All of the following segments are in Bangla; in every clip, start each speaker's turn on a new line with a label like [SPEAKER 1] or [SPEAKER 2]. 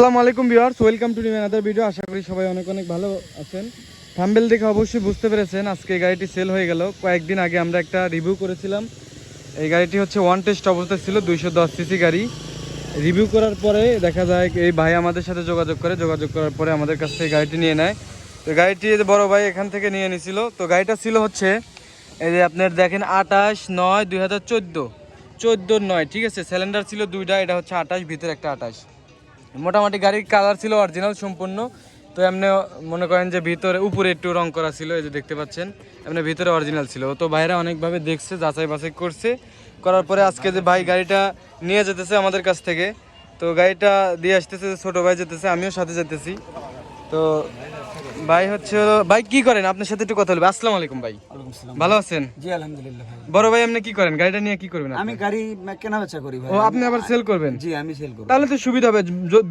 [SPEAKER 1] আসসালামু আলাইকুম viewers, welcome to new another video আশা করি সবাই অনেক অনেক ভালো আছেন। থাম্বেল দেখে অবশ্যই বুঝতে পেরেছেন, আজকে এই গাড়িটি সেল হয়ে গেল। কয়েকদিন আগে আমরা একটা রিভিউ করেছিলাম। এই গাড়িটি হচ্ছে ওয়ান টেস্ট অবস্থায় ছিল, দুইশো দশ সিসি গাড়ি। রিভিউ করার পরে দেখা যায় এই ভাই আমাদের সাথে যোগাযোগ করে, যোগাযোগ করার পরে আমাদের কাছ থেকে গাড়িটি নিয়ে নেয়। তো গাড়িটি বড় ভাই এখান থেকে নিয়ে নিছিল। তো গাড়িটা ছিল হচ্ছে, এই যে আপনার দেখেন আঠাশ নয় দুই হাজার চোদ্দ। চোদ্দোর নয়, ঠিক আছে? সিলিন্ডার ছিল দুইটা, এটা হচ্ছে আঠাশ, ভিতরে একটা আঠাশ। মোটামুটি গাড়ির কালার ছিল অরিজিনাল সম্পূর্ণ। তো এমনি মনে করেন যে ভিতরে, উপরে একটু রং করা ছিল, এই যে দেখতে পাচ্ছেন। এমনি ভিতরে অরিজিনাল ছিল। তো ভাইরা অনেকভাবে দেখছে, যাচাই বাছাই করছে। করার পরে আজকে যে ভাই গাড়িটা নিয়ে যেতেছে আমাদের কাছ থেকে, তো গাড়িটা দিয়ে আসতেছে ছোট ভাই যেতেছে, আমিও সাথে যেতেছি। তো ভাই হচ্ছে ভাই কি করেন? আপনার সাথে একটু কথা বলব। আসসালামু আলাইকুম ভাই। ভালো আছেন?
[SPEAKER 2] জি আলহামদুলিল্লাহ ভাই
[SPEAKER 1] বড় ভাই আপনি কি করেন? গাড়িটা নিয়ে কি করবেন
[SPEAKER 2] আমি গাড়ি কেনা বেচা করি ভাই।
[SPEAKER 1] ও আপনি আবার সেল করবেন?
[SPEAKER 2] জি আমি সেল করি
[SPEAKER 1] তাহলে তো সুবিধা হবে।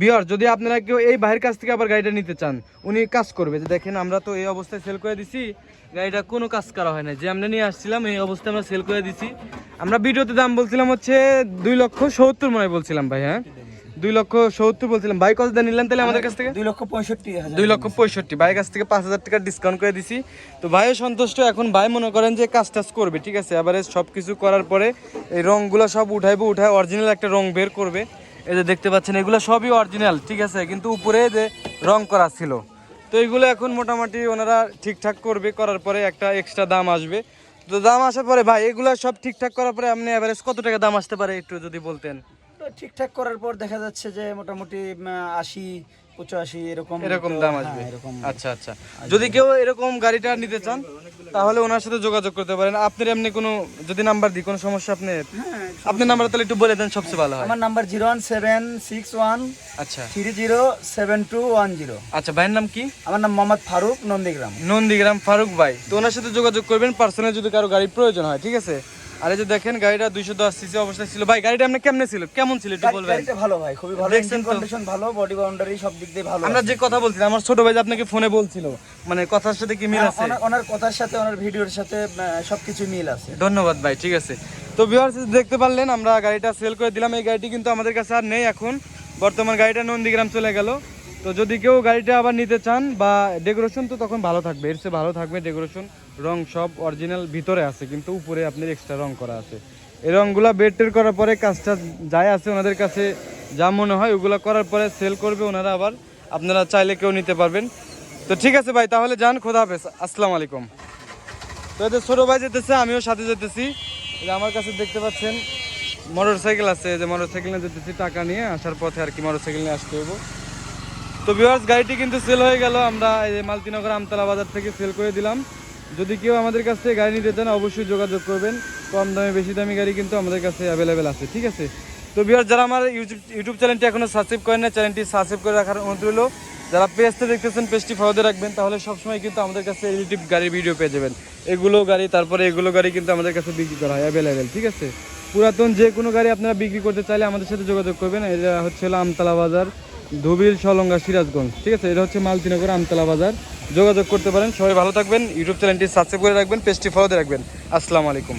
[SPEAKER 1] বিহার যদি আপনারা কেউ এই ভাইয়ের কাছ থেকে আবার গাড়িটা নিতে চান উনি কাজ করবে। যে দেখেন আমরা তো এই অবস্থায় সেল করে দিছি। গাড়িটা কোনো কাজ করা হয় না যে আমরা নিয়ে আসছিলাম এই অবস্থায় আমরা সেল করে দিছি। আমরা ভিডিওতে দাম বলছিলাম হচ্ছে দুই লক্ষ সত্তর মনে বলছিলাম ভাই হ্যাঁ? দুই লক্ষ সত্তর বলছিলাম। ভাই কত দিয়ে নিলেন তাহলে আমাদের কাছ থেকে?
[SPEAKER 2] দুই লক্ষ পঁয়ষট্টি
[SPEAKER 1] দুই লক্ষ পঁয়ষট্টি। ভাইয়ের কাছ থেকে পাঁচ হাজার টাকা ডিসকাউন্ট করে দিছি। তো ভাইও সন্তুষ্ট। এখন ভাই মনে করেন যে কাজ টাজ করবে ঠিক আছে? এবারে সব কিছু করার পরে এই রঙগুলো সব উঠাইবো উঠায় অরিজিনাল একটা রং বের করবে। এই যে দেখতে পাচ্ছেন এগুলো সবই অরিজিনাল ঠিক আছে? কিন্তু উপরে যে রং করা ছিল। তো এগুলো এখন মোটামুটি ওনারা ঠিকঠাক করবে করার পরে একটা এক্সট্রা দাম আসবে। তো দাম আসার পরে ভাই এগুলো সব ঠিকঠাক করার পরে আপনি অ্যাভারেজ কত টাকা দাম আসতে পারে একটু যদি বলতেন?
[SPEAKER 2] ঠিকঠাক করার পর দেখা যাচ্ছে যে মোটামুটি আশি পঁচাশি এরকম
[SPEAKER 1] এরকম দাম
[SPEAKER 2] হ্যাঁ,
[SPEAKER 1] আসবে আচ্ছা আচ্ছা। যদি কেউ এরকম গাড়িটা নিতে চান তাহলে ওনার সাথে যোগাযোগ করতে পারেন। আপনার এমনি কোনো যদি নাম্বার দিই কোনো সমস্যা আপনি
[SPEAKER 2] হ্যাঁ
[SPEAKER 1] আপনার নাম্বার তাহলে একটু বলে দেন সবচেয়ে ভালো হয়।
[SPEAKER 2] আমার number zero one seven six one
[SPEAKER 1] আচ্ছা।
[SPEAKER 2] Three zero seven two one zero.
[SPEAKER 1] আচ্ছা ভাইয়ের নাম কি?
[SPEAKER 2] আমার নাম মোহাম্মদ ফারুক নন্দীগ্রাম।
[SPEAKER 1] নন্দীগ্রাম ফারুক ভাই। তো ওনার সাথে যোগাযোগ করবেন পার্সোনাল যদি কারও গাড়ির প্রয়োজন হয় ঠিক আছে? আর এই যে দেখেন গাড়িটা দুইশো দশ সিসি অবস্থায় ছিল। ভাই গাড়িটা আপনি কেমনে ছিল? কেমন ছিল একটু বলবেন?
[SPEAKER 2] গাড়িটা ভালো ভাই খুবই ভালো। ইঞ্জিন কন্ডিশন ভালো বডি বাউন্ডারি সব দিক দিয়ে ভালো
[SPEAKER 1] আমরা যে কথা বলছিলাম আমার ছোট ভাই আপনাকে ফোনে বলছিল মানে কথার সাথে কি মিল
[SPEAKER 2] হ্যাঁ,
[SPEAKER 1] আছে?
[SPEAKER 2] ওনার কথার সাথে ওনার ভিডিওর সাথে সবকিছু মিল আছে।
[SPEAKER 1] ধন্যবাদ ভাই ঠিক আছে। তো ভিউয়ার্স দেখতে পারলেন আমরা গাড়িটা সেল করে দিলাম। এই গাড়িটি কিন্তু আমাদের কাছে আর নেই এখন। বর্তমান গাড়িটা নন্দীগ্রাম চলে গেল। তো যদি কেউ গাড়িটা আবার নিতে চান বা ডেকোরেশন তো তখন ভালো থাকবে। এর চেয়ে ভালো থাকবে ডেকোরেশন রং সব অরিজিনাল ভিতরে আছে, কিন্তু উপরে আপনার এক্সট্রা রং করা আছে। এই রংগুলা বেড টের করার পরে কাজটা যাই আছে ওনাদের কাছে, যা মনে হয় ওগুলো করার পরে সেল করবে, ওনারা আবার আপনারা চাইলে কেউ নিতে পারবেন। তো ঠিক আছে ভাই, তাহলে যান, খোদা হাফেজ। আসসালামু আলাইকুম। তো এদের ছোটো ভাই যেতেছে, আমিও সাথে যেতেছি। আমার কাছে দেখতে পাচ্ছেন মোটর সাইকেল আছে যে মোটর সাইকেল নিয়ে যেতেছি, টাকা নিয়ে আসার পথে আর কি মোটর সাইকেল নিয়ে আসতে হইব। তো ভিউয়ার্স গাড়িটি কিন্তু সেল হয়ে গেল, আমরা এই মালতিনগর আমতলা বাজার থেকে সেল করে দিলাম। যদি কেউ আমাদের কাছ থেকে গাড়ি নিতে চান, অবশ্যই যোগাযোগ করবেন। কম দামে, বেশি দামি গাড়ি কিন্তু আমাদের কাছে অ্যাভেলেবেল আছে, ঠিক আছে? তো বিহার যারা আমার ইউটিউব ইউটিউব চ্যানেলটি এখনও সাবস্ক্রাইব করেন না চ্যানেলটি সাবস্ক্রাইব করে রাখার অনুরোধ রইল। যারা পেজতে দেখতেছেন, পেজটি ফলোতে রাখবেন, তাহলে সবসময় কিন্তু আমাদের কাছে রিলেটিভ গাড়ির ভিডিও পেয়ে যাবেন। এগুলো গাড়ি, তারপরে এগুলো গাড়ি কিন্তু আমাদের কাছে বিক্রি করা হয় অ্যাভেলেবেল ঠিক আছে? পুরাতন যে কোনো গাড়ি আপনারা বিক্রি করতে চাইলে আমাদের সাথে যোগাযোগ করবেন। এটা হচ্ছে আমতলা বাজার ধুবিল, সলঙ্গা, সিরাজগঞ্জ। ঠিক আছে, এটা হচ্ছে মালতিনগর আমতলা বাজার। যোগাযোগ করতে পারেন। সবাই ভালো থাকবেন। ইউটিউব চ্যানেলটি সাবস্ক্রাইব করে রাখবেন, পেজটি ফলোতে রাখবেন। আসসালামু আলাইকুম।